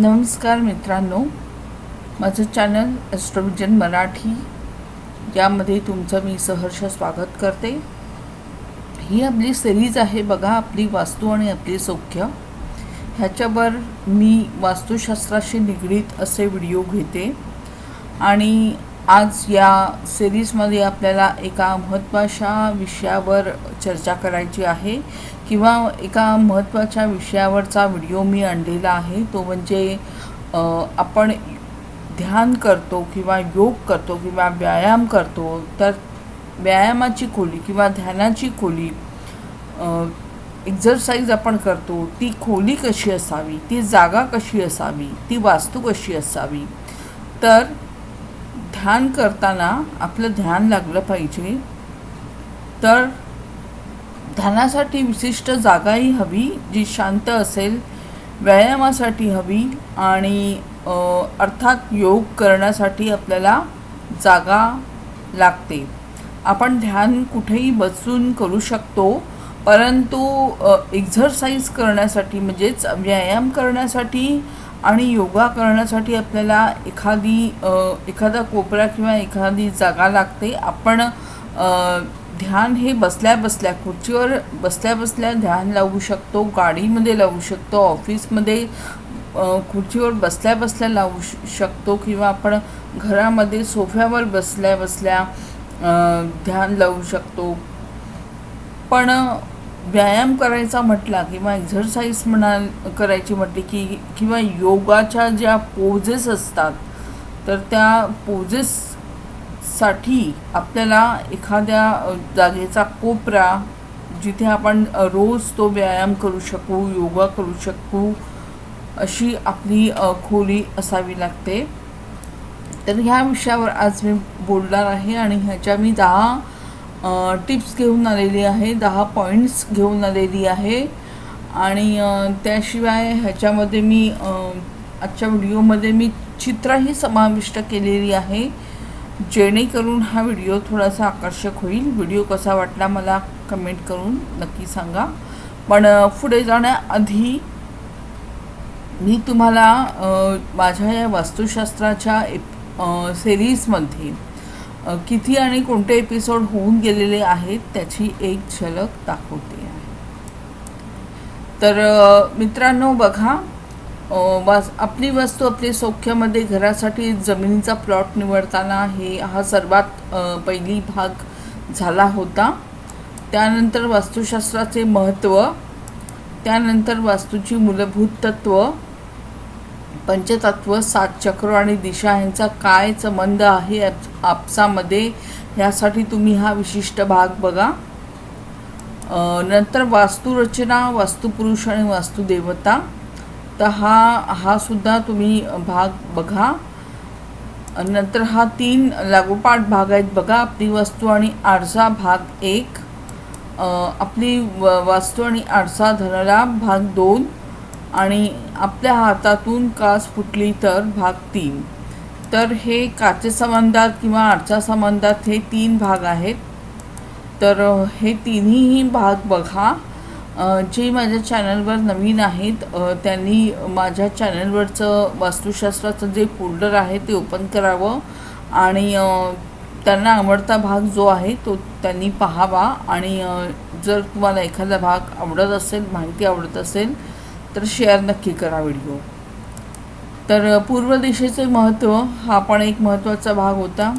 नमस्कार मित्रांनो माझं चॅनल ॲस्ट्रोविजन मराठी यामध्ये तुमचं मी सहर्ष स्वागत करते. ही आपली सिरीज आहे बघा आपली वास्तू आणि आपली सौख्य. ह्याच्यावर मी वास्तुशास्त्राशी निगडीत असे व्हिडिओ घेते. आणि आज या सिरीजमध्ये आपल्याला एका महत्त्वाच्या विषयावर चर्चा करायची आहे. किंवा एका महत्त्वाच्या विषयावरचा व्हिडिओ मी आणलेला आहे. तो म्हणजे आपण ध्यान करतो किंवा योग करतो किंवा व्यायाम करतो तर व्यायामाची खोली किंवा ध्यानाची खोली एक्झरसाईज आपण करतो ती खोली कशी असावी ती जागा कशी असावी ती वास्तू कशी असावी तर ध्यान करताना आपलं ध्यान लागलं पाहिजे. तर ध्यानासाठी विशिष्ट जागाही हवी जी शांत असेल व्यायामासाठी हवी आणि अर्थात योग करण्यासाठी आपल्याला जागा लागते. आपण ध्यान कुठेही बसून करू शकतो परंतु एक्झरसाईज करण्यासाठी म्हणजेच व्यायाम करण्यासाठी आणि योगा करण्यासाठी आपल्याला एखादी एखादा कोपरा किंवा एखादी जागा लागते. आपण ध्यान हे बसल्या बसल्या खुर्चीवर बसल्या बसल्या ध्यान लावू शकतो गाडीमध्ये लावू शकतो ऑफिसमध्ये खुर्चीवर बसल्या बसल्या लावू शकतो किंवा आपण घरामध्ये सोफ्यावर बसल्या बसल्या ध्यान लावू शकतो. पण व्यायाम करायचा म्हटला किंवा एक्झरसाईज म्हणा करायची म्हटली की किंवा योगाच्या ज्या पोजेस असतात तर त्या पोजेससाठी आपल्याला एखाद्या जागेचा कोपरा जिथे आपण रोज तो व्यायाम करू शकू योगा करू शकू अशी आपली खोली असावी लागते. तर ह्या विषयावर आज मी बोलणार आहे आणि ह्याच्या मी दहा टिप्स घेऊन आलेली आहे दहा पॉईंट्स घेऊन आलेली आहे. आणि त्याशिवाय ह्याच्यामध्ये मी आजच्या व्हिडिओमध्ये मी चित्रही समाविष्ट केलेली आहे जेणेकरून हा व्हिडिओ थोडासा आकर्षक होईल. व्हिडिओ कसा वाटला मला कमेंट करून नक्की सांगा. पण पुढे जाण्याआधी मी तुम्हाला माझ्या या वास्तुशास्त्राच्या एप सिरीजमध्ये किती आणि कोणते एपिसोड होऊन गेलेले आहेत त्याची एक झलक दाखवते. आहे तर मित्रांनो बघा वास आपली वस्तू आपली सौख्यामध्ये घरासाठी जमिनीचा प्लॉट निवडताना हे हा सर्वात पहिली भाग झाला होता. त्यानंतर वास्तुशास्त्राचे महत्त्व त्यानंतर वास्तूची मूलभूत तत्त्व पंचतत्व सात चक्र आणि दिशा यांचा काय संबंध आहे आपसामध्ये? ह्यासाठी तुम्ही हा विशिष्ट भाग बघा. नंतर वास्तुरचना वास्तुपुरुष आणि वास्तुदेवता. तर हा हा सुद्धा तुम्ही भाग बघा. नंतर हा तीन लागोपाठ भाग आहेत बघा. आपली वस्तू आणि आरसा भाग एक. आपली व वास्तू आणि आरसा धनलाभ भाग दोन. आणि आपल्या हातातून कास फुटली तर भाग तीन. तर हे काचे संबंधात किंवा आरच्या संबंधात हे तीन भाग आहेत. तर हे तिन्हीही भाग बघा. जे माझ्या चॅनलवर नवीन आहेत त्यांनी माझ्या चॅनलवरचं वास्तुशास्त्राचं जे फोल्डर आहे ते ओपन करावं आणि त्यांना आवडता भाग जो आहे तो त्यांनी पाहावा आणि जर तुम्हाला एखादा भाग आवडत असेल माहिती आवडत असेल तर शेअर नक्की करा व्हिडिओ तर पूर्व दिशेचे महत्त्व हा पण एक महत्त्वाचा भाग होता.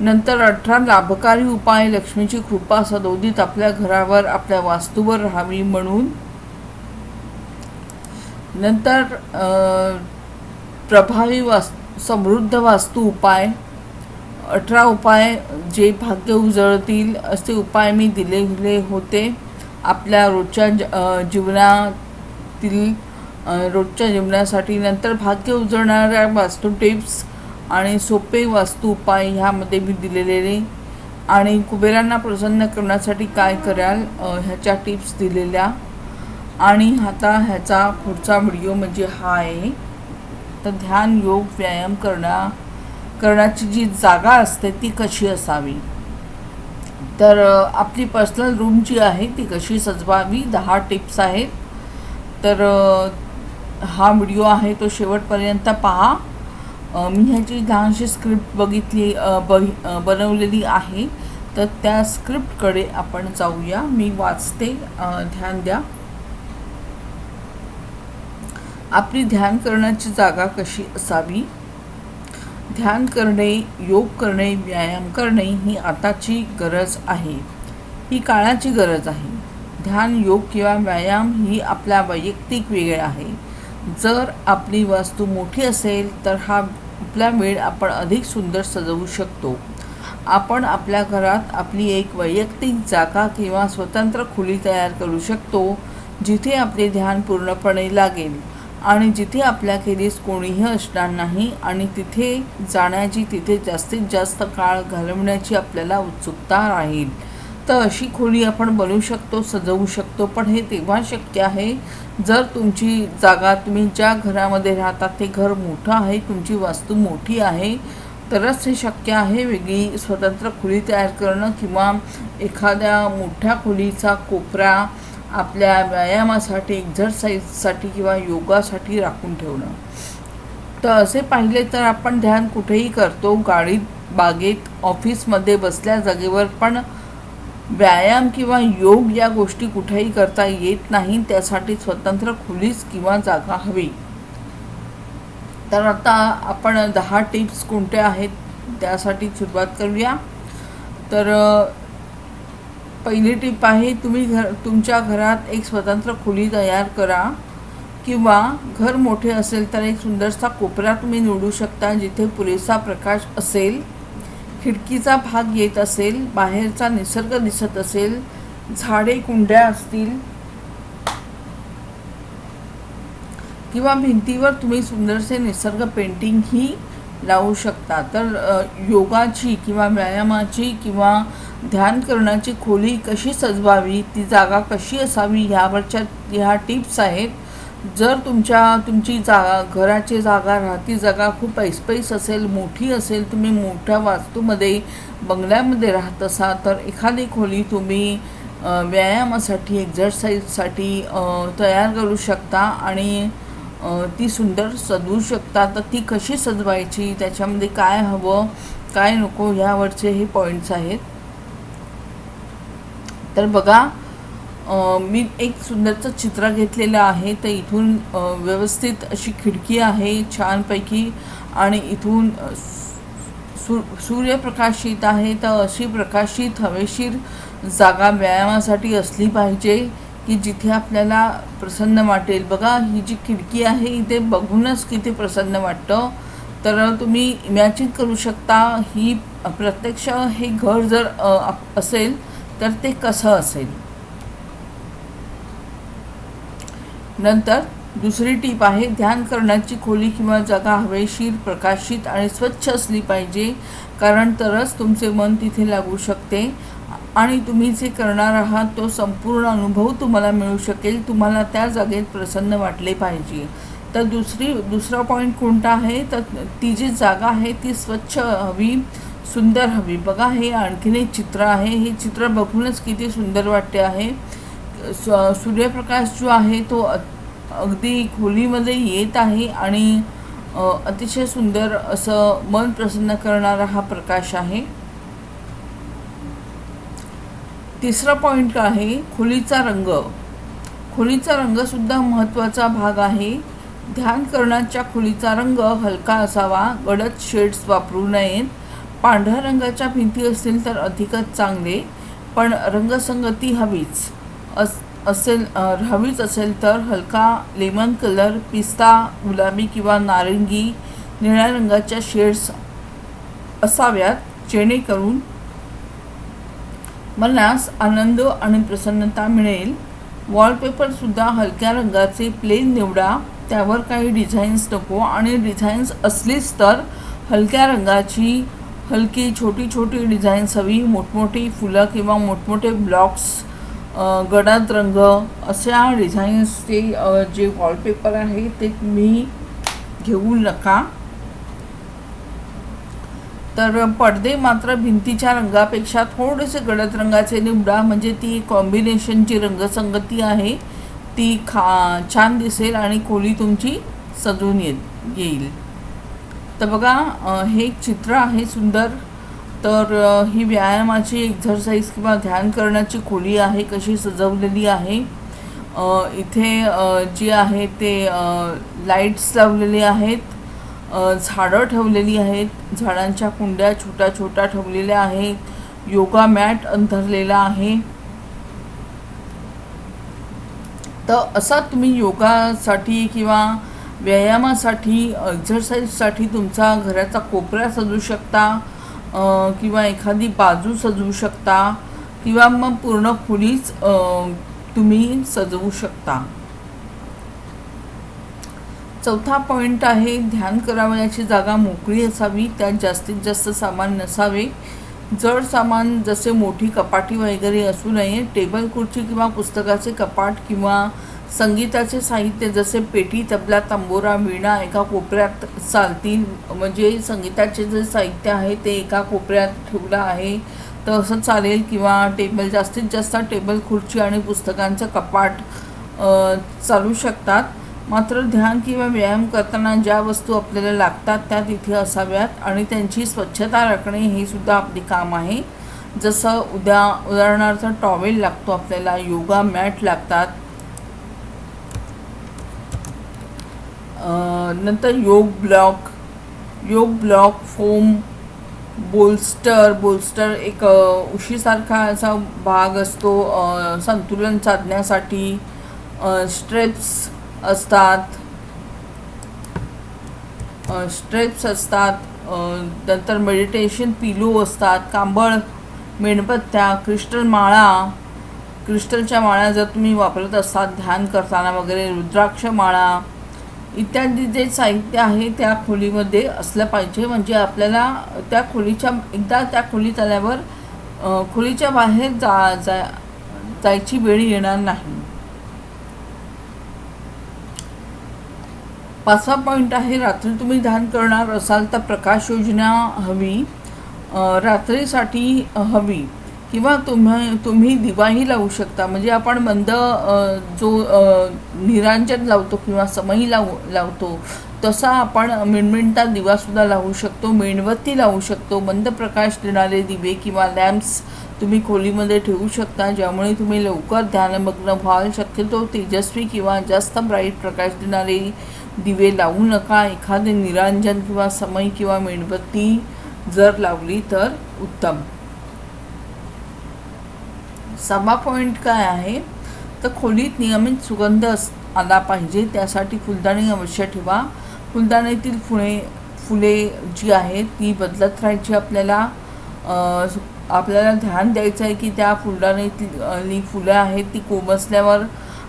नंतर अठरा लाभकारी उपाय लक्ष्मीची कृपा सदोदित आपल्या घरावर आपल्या वास्तूवर राहावी म्हणून. नंतर प्रभावी वास समृद्ध वास्तू उपाय. अठरा उपाय जे भाग्य उजळतील असे उपाय मी दिलेले होते. आपल्या रोजच्या ज अ, रोजच्या जीवनासाठी नंतर भाग्य उजळणाऱ्या वास्तू टिप्स आणि सोपे वास्तू उपाय ह्यामध्ये मी दिलेले आणि कुबेरांना प्रसन्न करण्यासाठी काय कराल ह्याच्या टिप्स दिलेल्या. आणि आता ह्याचा पुढचा व्हिडिओ म्हणजे हा आहे. तर ध्यान योग व्यायाम करणं करण्याची जी जागा असते ती कशी असावी? तर आपली पर्सनल रूम जी आहे ती कशी सजवावी? दहा टिप्स आहेत. तर हा व्हिडिओ आहे तो शेवटपर्यंत पहा. मी ह्याची लहानशी स्क्रिप्ट बघितली बघ बनवलेली आहे. तर त्या स्क्रिप्टकडे आपण जाऊया. मी वाचते ध्यान द्या. आपली ध्यान करण्याची जागा कशी असावी? ध्यान करणे योग करणे व्यायाम करणे ही आताची गरज आहे. ही काळाची गरज आहे. ध्यान योग किंवा व्यायाम ही आपला वैयक्तिक वेळ आहे. जर आपली वास्तू मोठी असेल तर हा आपला वेळ आपण अधिक सुंदर सजवू शकतो. आपण आपल्या घरात आपली एक वैयक्तिक जागा किंवा स्वतंत्र खोली तयार करू शकतो जिथे आपले ध्यान पूर्णपणे लागेल आणि जिथे आपल्याखेरीज कोणीही असणार नाही आणि तिथे जाण्याची तिथे जास्तीत जास्त काळ घालवण्याची आपल्याला उत्सुकता राहील. तर अशी खोली आपण बनवू शकतो सजवू शकतो पण हे तेव्हा शक्य आहे जर तुमची जागा तुम्ही ज्या घरामध्ये राहतात ते घर मोठं आहे तुमची वास्तू मोठी आहे तरच हे शक्य आहे वेगळी स्वतंत्र खोली तयार करणं किंवा एखाद्या मोठ्या खोलीचा कोपरा आपल्या व्यायामासाठी एक्झरसाईजसाठी किंवा योगासाठी राखून ठेवणं. तर असे पाहिले तर आपण ध्यान कुठेही करतो गाडीत बागेत ऑफिसमध्ये बसल्या जागेवर पण व्यायाम किंवा योग या गोष्टी कुठेही करता येत नाही त्यासाठी स्वतंत्र खोलीच किंवा जागा हवी. तर आता आपण दहा टिप्स कोणत्या आहेत त्यासाठी सुरुवात करूया. तर पहिली टिप आहे तुम्ही घर तुमच्या घरात एक स्वतंत्र खोली तयार करा किंवा घर मोठे असेल तर एक सुंदरसा कोपरा तुम्ही निवडू शकता जिथे पुरेसा प्रकाश असेल. खिडकीचा भाग येत असेल बाहेरचा निसर्ग दिसत असेल झाडे कुंड्या असतील किंवा भिंतीवर तुम्ही सुंदरसे निसर्ग पेंटिंग ही लावू शकता. तर योगाची किंवा व्यायामाची किंवा ध्यान करण्याची खोली कशी सजवावी ती जागा कशी असावी ह्यावरच्या ह्या टिप्स आहेत. जर तुमच्या तुमची जागा घराची जागा राहती जागा खूप ऐसपैस असेल मोठी असेल तुम्ही मोठ्या वास्तूमध्ये बंगल्यामध्ये राहत असाल तर एखादी खोली तुम्ही व्यायामासाठी एक्झरसाईजसाठी तयार करू शकता आणि ती सुंदर सजवू शकता. तर ती कशी सजवायची? त्याच्यामध्ये काय हवं? काय नको? ह्यावरचे हे पॉईंट्स आहेत. तर बघा मी एक सुंदरचं चित्र घेतलेलं आहे. तर इथून व्यवस्थित अशी खिडकी आहे छानपैकी. आणि इथून सु सू सूर्यप्रकाश येत आहे. तर अशी प्रकाशित हवेशीर जागा व्यायामासाठी असली पाहिजे की जिथे आपल्याला प्रसन्न वाटेल. बघा ही जी खिडकी आहे इथे बघूनच किती प्रसन्न वाटतं. तर तुम्ही इमॅजिन करू शकता ही प्रत्यक्ष हे घर जर असेल तर ते कसं असेल? नंतर दुसरी टीप आहे ध्यान करण्याची खोली किंवा जागा हवेशीर प्रकाशित आणि स्वच्छ असली पाहिजे कारण तरच तुमचे मन तिथे लागू शकते. आणि तुम्ही जे करणार आहात तो संपूर्ण अनुभव तुम्हाला मिळू शकेल. तुम्हाला त्या जागेत प्रसन्न वाटले पाहिजे. तर दुसरी दुसरा पॉईंट कोणता आहे? तर ती जी जागा आहे ती स्वच्छ हवी सुंदर हवी. बघा हे आणखीन एक चित्र आहे. हे चित्र बघूनच किती सुंदर वाटते आहे. स- सूर्यप्रकाश जो आहे तो अगदी खोलीमध्ये येत आहे आणि अतिशय सुंदर असं मन प्रसन्न करणारा हा प्रकाश आहे. तिसरा पॉईंट आहे? खोलीचा रंग. खोलीचा रंगसुद्धा महत्त्वाचा भाग आहे. ध्यान करण्याच्या खोलीचा रंग हलका असावा गडद शेड्स वापरू नयेत. पांढऱ्या रंगाच्या भिंती असतील तर अधिकच चांगले पण रंगसंगती हवीच. अस असेल हवीच असेल तर हलका लेमन कलर पिस्ता गुलाबी किंवा नारंगी निळ्या रंगाच्या शेड्स असाव्यात जेणेकरून मनास आनंद आणि प्रसन्नता मिळेल. वॉलपेपरसुद्धा हलक्या रंगाचे प्लेन निवडा त्यावर काही डिझाईन्स नको आणि डिझाईन्स असलीच तर हलक्या रंगाची हलकी छोटी छोटी डिझाईन्स हवी मोठमोठी फुलं किंवा मोठमोठे ब्लॉक्स गडद रंग अशा डिझाईन्सचे जे वॉलपेपर आहे ते तुम्ही घेऊ नका. तर पडदे मात्र भिंतीच्या रंगापेक्षा थोडेसे गडद रंगाचे निवडा म्हणजे ती कॉम्बिनेशनची रंगसंगती आहे. ती खा छान दिसेल आणि खोली तुमची सजून येईल. तर बघा हे एक चित्र आहे सुंदर. तर ही व्यायामाची एक्झरसाईज किंवा ध्यान करण्याची खोली आहे कशी सजवलेली आहे. इथे जी आहे ते लाईट्स लावलेले आहेत. झाडं ठेवलेली आहेत. झाडांच्या कुंड्या छोट्या छोट्या ठेवलेल्या आहेत. योगा मॅट अंथरलेला आहे. तर असा तुम्ही योगासाठी किंवा व्यायामासाठी एक्झरसाईजसाठी तुमचा घराचा कोपरा सजवू शकता. किंवा एखादी बाजू सजवू शकता किंवा मग पूर्ण खोलीच तुम्ही सजवू शकता. चौथा पॉईंट आहे ध्यान करावयाची जागा मोकळी असावी. त्यात जास्तीत जास्त सामान नसावे. जड सामान जसे मोठी कपाटी वगैरे असू नये टेबल खुर्ची किंवा पुस्तकाचे कपाट किंवा संगीताचे साहित्य जसे पेटी तबला तंबोरा वीणा एका कोपऱ्यात चालतील. म्हणजे संगीताचे जे साहित्य आहे ते एका कोपऱ्यात ठेवलं आहे. तर असं चालेल किंवा टेबल जास्तीत जास्त टेबल खुर्ची आणि पुस्तकांचं कपाट चालू शकतात. मात्र ध्यान किंवा व्यायाम करताना ज्या वस्तू आपल्याला लागतात त्या तिथे असाव्यात आणि त्यांची स्वच्छता राखणे हे सुद्धा आपले काम आहे. जसं उद्या उदाहरणार्थ टॉवेल लागतो आपल्याला योगा मॅट लागतात. नंतर योग ब्लॉक योग ब्लॉक फोम बोल्स्टर बोल्स्टर एक उशीसारखा असा भाग असतो संतुलन साधण्यासाठी स्ट्रेप्स असतात स्ट्रेप्स असतात नंतर मेडिटेशन पिलो असतात कांबळ मेणबत्त्या क्रिस्टल माळा क्रिस्टलच्या माळा जर तुम्ही वापरत असाल ध्यान करताना वगैरे रुद्राक्ष माळा इत्यादी जे साहित्य आहे त्या खोलीमध्ये असलं पाहिजे. म्हणजे आपल्याला त्या खोलीच्या एकदा त्या खोलीत आल्यावर खोलीच्या बाहेर जा जा जायची वेळ येणार नाही. पाचवा पॉईंट आहे रात्री तुम्ही ध्यान करणार असाल तर प्रकाश योजना हवी. रात्रीसाठी हवी. किंवा तुम्ही तुम्ही दिवाही लावू शकता. म्हणजे आपण मंद जो निरांजन लावतो किंवा समई लावू लावतो तसा आपण मिणमिणता दिवासुद्धा लावू शकतो मेणबत्ती लावू शकतो मंद प्रकाश देणारे दिवे किंवा लॅम्प्स तुम्ही खोलीमध्ये ठेवू शकता ज्यामुळे तुम्ही लवकर ध्यानमग्न व्हाल. शक्यतो तेजस्वी किंवा जास्त ब्राईट प्रकाश देणारे दिवे लावू नका. एखादे निरांजन किंवा समई किंवा मेणबत्ती जर लावली तर उत्तम. सहावा पॉईंट काय आहे? तर खोलीत नियमित सुगंध अस आला पाहिजे. त्यासाठी फुलदाणी अवश्य ठेवा. फुलदाणीतील फुले फुले जी आहेत ती बदलत राहायची आपल्याला. आपल्याला ध्यान द्यायचं आहे की त्या फुलदाणीतली फुलं आहेत ती कोमसल्यावर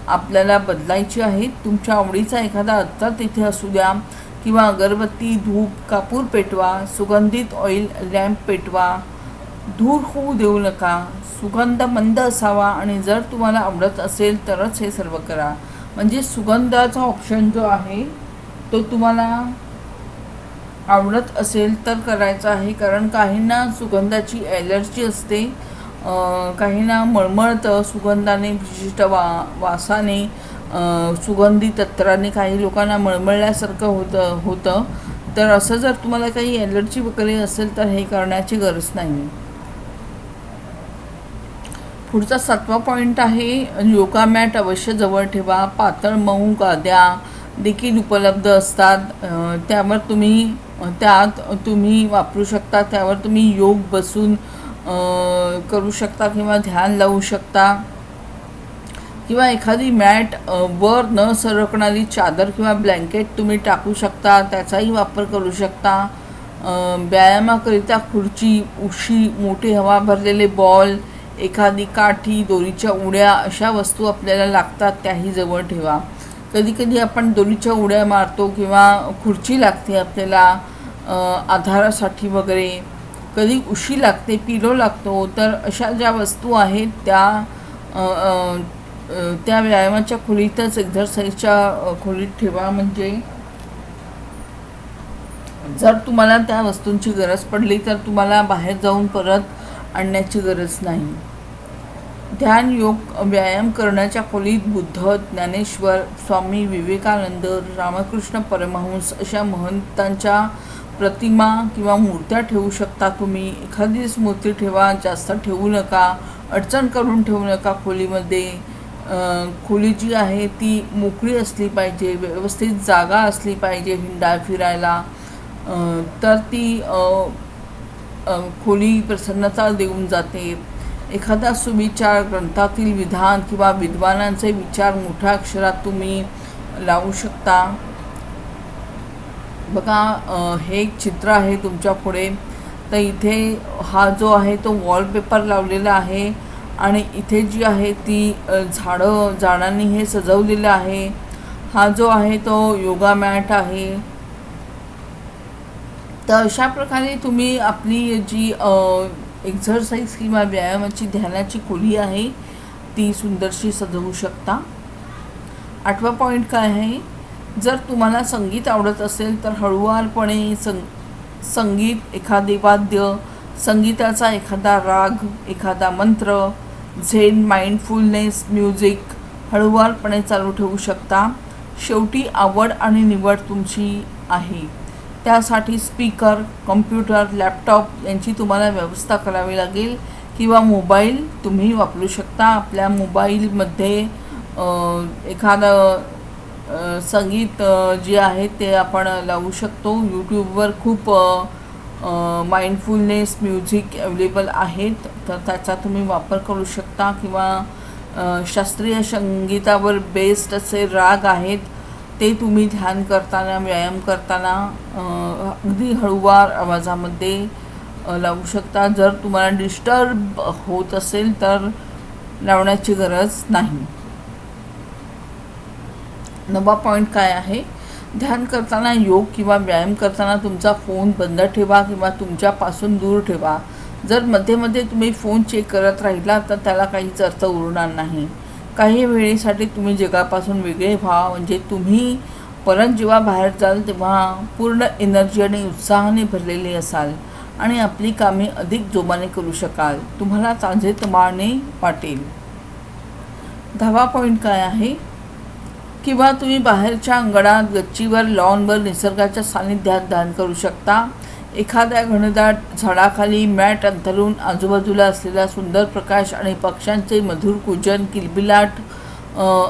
आपल्याला बदलायची आहेत. तुमच्या आवडीचा एखादा अत्तर तिथे असू द्या किंवा अगरबत्ती धूप कापूर पेटवा. सुगंधित ऑइल लॅम्प पेटवा. धूर होऊ देऊ नका. सुगंध मंद असावा आणि जर तुम्हाला आवडत असेल तरच हे सर्व करा. म्हणजे सुगंधाचा ऑप्शन जो आहे तो तुम्हाला आवडत असेल तर करायचं आहे. कारण काहींना सुगंधाची ॲलर्जी असते. काहींना मळमळतं सुगंधाने विशिष्ट वा वासाने सुगंधी तत्राने काही लोकांना मळमळल्यासारखं होतं होतं. तर असं जर तुम्हाला काही ॲलर्जी वगैरे असेल तर हे करण्याची गरज नाही पुढचा सातवा पॉईंट आहे योगा मॅट अवश्य जवळ ठेवा. पातळ मऊ गाद्या देखील उपलब्ध असतात. त्यावर तुम्ही त्यात तुम्ही वापरू शकता. त्यावर तुम्ही योग बसून करू शकता किंवा ध्यान लावू शकता. किंवा एखादी मॅट वर न सरकणारी चादर किंवा ब्लँकेट तुम्ही टाकू शकता. त्याचाही वापर करू शकता. व्यायामाकरिता खुर्ची उशी मोठे हवा भरलेले बॉल एखादी काठी दोरीच्या उड्या अशा वस्तू आपल्याला लागतात त्याही जवळ ठेवा. कधी कधी आपण दोरीच्या उड्या मारतो किंवा खुर्ची लागते आपल्याला आधारासाठी वगैरे. कधी उशी लागते पिलो लागतो तर अशा ज्या वस्तू आहेत त्या त्या व्यायामाच्या खोलीतच एक्झरसाईजच्या खोलीत ठेवा. म्हणजे जर तुम्हाला त्या वस्तूंची गरज पडली तर तुम्हाला बाहेर जाऊन परत आणण्याची गरज नाही. ध्यान योग व्यायाम करण्याच्या खोलीत बुद्ध ज्ञानेश्वर स्वामी विवेकानंद रामकृष्ण परमहंस अशा महंतांच्या प्रतिमा किंवा मूर्त्या ठेवू शकता तुम्ही. एखादीच मूर्ती ठेवा जास्त ठेवू नका अडचण करून ठेवू नका खोलीमध्ये. खोली जी आहे ती मोकळी असली पाहिजे व्यवस्थित जागा असली पाहिजे हिंडा फिरायला. तर ती खोली प्रसन्नता देऊन जाते. एखादा सुविचार ग्रंथातील विधान किंवा विद्वानांचे विचार मोठ्या अक्षरात तुम्ही लावू शकता. बघा हे एक चित्र आहे तुमच्यापुढे. तर इथे हा जो आहे तो वॉलपेपर लावलेला आहे आणि इथे जी आहे ती झाडं झाडांनी हे सजवलेलं आहे. हा जो आहे तो योगा मॅट आहे. तर अशा प्रकारे तुम्ही आपली जी एक्झरसाईज किंवा व्यायामाची ध्यानाची खोली आहे ती सुंदरशी सजवू शकता. आठवा पॉईंट काय आहे? जर तुम्हाला संगीत आवडत असेल तर हळुवारपणे सं संगीत एखादे वाद्य संगीताचा एखादा राग एखादा मंत्र झेन माइंडफुलनेस म्युझिक हळुवारपणे चालू ठेवू शकता. शेवटी आवड आणि निवड तुमची आहे. त्यासाठी स्पीकर कम्प्युटर लॅपटॉप यांची तुम्हाला व्यवस्था करावी लागेल किंवा मोबाईल तुम्ही वापरू शकता. आपल्या मोबाईलमध्ये एखादं संगीत जे आहे ते आपण लावू शकतो. यूट्यूबवर खूप माइंडफुलनेस म्युझिक अवेलेबल आहेत. तर त्याचा तुम्ही वापर करू शकता किंवा शास्त्रीय संगीतावर बेस्ड असे राग आहेत. ते तुम्ही ध्यान करताना व्यायाम करताना अगदी हळूवार आवाजामध्ये लावू शकता. जर तुम्हाला डिस्टर्ब होत असेल तर लावण्याची गरज नाही. नवा पॉईंट काय आहे? ध्यान करताना योग किंवा व्यायाम करताना तुमचा फोन बंद ठेवा किंवा तुमच्यापासून दूर ठेवा. जर मध्ये मध्ये तुम्ही फोन चेक करत राहिला तर त्याला काहीच अर्थ उरणार नाही. काही वेळेसाठी तुम्ही जगापासून वेगळे व्हा. म्हणजे तुम्ही परत जेव्हा बाहेर जाल तेव्हा पूर्ण एनर्जी आणि उत्साहाने भरलेले असाल आणि आपली कामे अधिक जोमाने करू शकाल. तुम्हाला ताजेतमाने वाटेल. दहावा पॉईंट काय आहे? किंवा तुम्ही बाहेरच्या अंगणात गच्चीवर लॉनवर निसर्गाच्या सानिध्यात ध्यान करू शकता. एखाद्या घनदाट झाडाखाली मॅट अंथरून आजूबाजूला असलेला सुंदर प्रकाश आणि पक्ष्यांचे मधुर कुजन किलबिलाट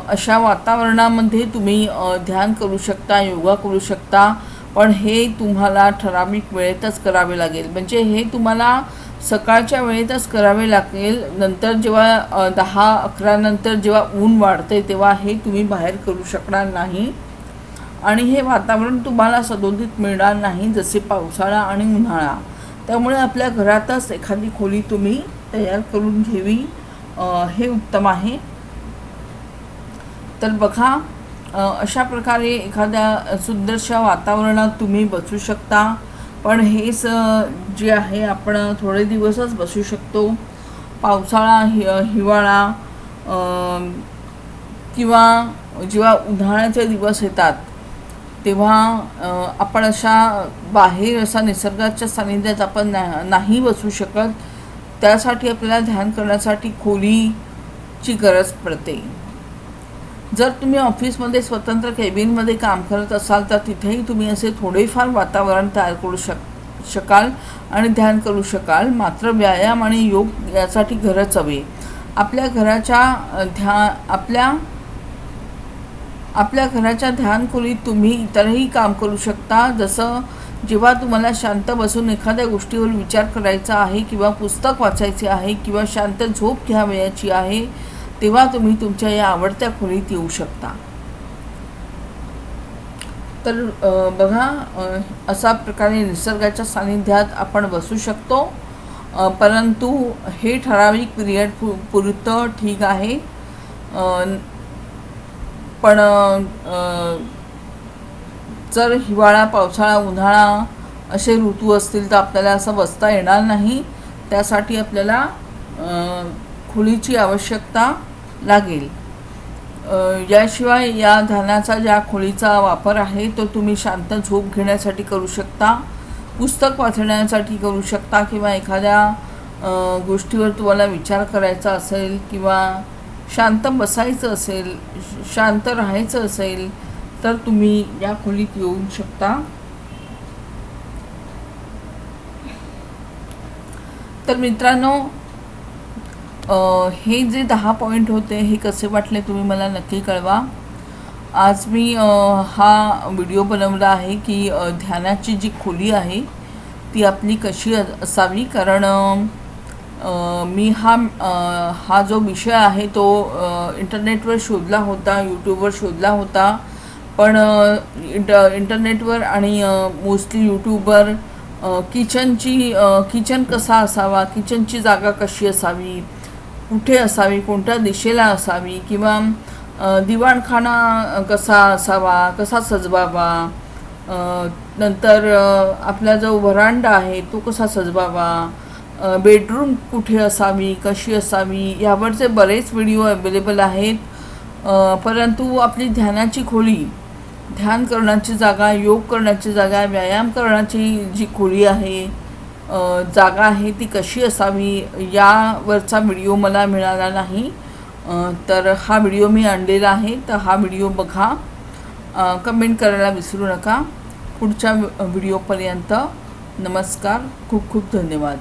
अशा वातावरणामध्ये तुम्ही ध्यान करू शकता योगा करू शकता. पण हे तुम्हाला ठराविक वेळेतच करावे लागेल. म्हणजे हे तुम्हाला सकाळच्या वेळेतच करावे लागेल. नंतर जेव्हा दहा अकरानंतर जेव्हा ऊन वाढते तेव्हा हे तुम्ही बाहेर करू शकणार नाही. आणि हे वातावरण तुम्हाला सदोदित मिळणार नाही जसे पावसाळा आणि उन्हाळा. त्यामुळे आपल्या घरातच एखादी खोली तुम्ही तयार करून घ्यावी हे उत्तम आहे. तर बघा अशा प्रकारे एखाद्या सुंदरशा वातावरणात तुम्ही बसू शकता. पण हेच जे आहे आपण थोडे दिवसच बसू शकतो. पावसाळा हि हिवाळा किंवा जेव्हा उन्हाळ्याचे दिवस येतात तेव्हा आपण अशा बाहेर असा निसर्गाच्या सानिध्यात आपण ना नाही बसू शकत. त्यासाठी आपल्याला ध्यान करण्यासाठी खोलीची गरज पडते. जर तुम्ही ऑफिसमध्ये स्वतंत्र केबिनमध्ये काम करत असाल तर तिथेही तुम्ही असे थोडेफार वातावरण तयार करू शक शकाल आणि ध्यान करू शकाल. मात्र व्यायाम आणि योग यासाठी घरच हवे. आपल्या घराच्या ध्या आपल्या आपल्या घराच्या ध्यानखोलीत तुम्ही इतरही काम करू शकता. जसं जेव्हा तुम्हाला शांत बसून एखाद्या गोष्टीवर विचार करायचा आहे किंवा पुस्तक वाचायचे आहे किंवा शांत झोप घ्यावयाची आहे तेव्हा तुम्ही तुमच्या या आवडत्या खोलीत येऊ शकता. तर बघा अशा असा प्रकारे निसर्गाच्या सानिध्यात आपण बसू शकतो. परंतु हे ठराविक पिरियड पु पुरतं ठीक आहे. पण जर हिवाळा पावसाळा उन्हाळा असे ऋतू असतील तर आपल्याला असं बसता येणार नाही. त्यासाठी आपल्याला खुलीची खोलीची आवश्यकता लागेल. याशिवाय या ध्यानाचा ज्या खोलीचा वापर आहे तो तुम्ही शांत झोप घेण्यासाठी करू शकता पुस्तक वाचण्यासाठी करू शकता किंवा एखाद्या गोष्टीवर तुम्हाला विचार करायचा असेल किंवा शांत बसायचं असेल श- शांत राहायचं असेल तर तुम्ही या खोलीत येऊ शकता. तर मित्रांनो हे जे दहा पॉईंट होते हे कसे वाटले तुम्ही मला नक्की कळवा. आज मी हा व्हिडिओ बनवला आहे की ध्यानाची जी खोली आहे ती आपली कशी असावी? कारण मी हा हा जो विषय आहे तो इंटरनेटवर शोधला होता यूट्यूबवर शोधला होता. पण इंट इंटरनेटवर आणि मोस्टली यूट्यूबवर किचनची किचन कसा असावा किचनची जागा कशी असावी कुठे असावी कोणत्या दिशेला असावी किंवा दिवाणखाना कसा असावा कसा सजवावा नंतर आपला जो व्हरांडा आहे तो कसा सजवावा बेडरूम कुठे असावी कशी असावी यावरचे बरेच व्हिडिओ अवेलेबल आहेत. परंतु आपली ध्यानाची खोली ध्यान करण्याची जागा योग करण्याची जागा व्यायाम करण्याची जी खोली आहे जागा आहे ती कशी असावी यावरचा व्हिडिओ मला मिळाला नाही. तर हा व्हिडिओ मी आणलेला आहे तर हा व्हिडिओ बघा. कमेंट करायला विसरू नका. पुढच्या व्हिडिओपर्यंत नमस्कार खूप खूप धन्यवाद.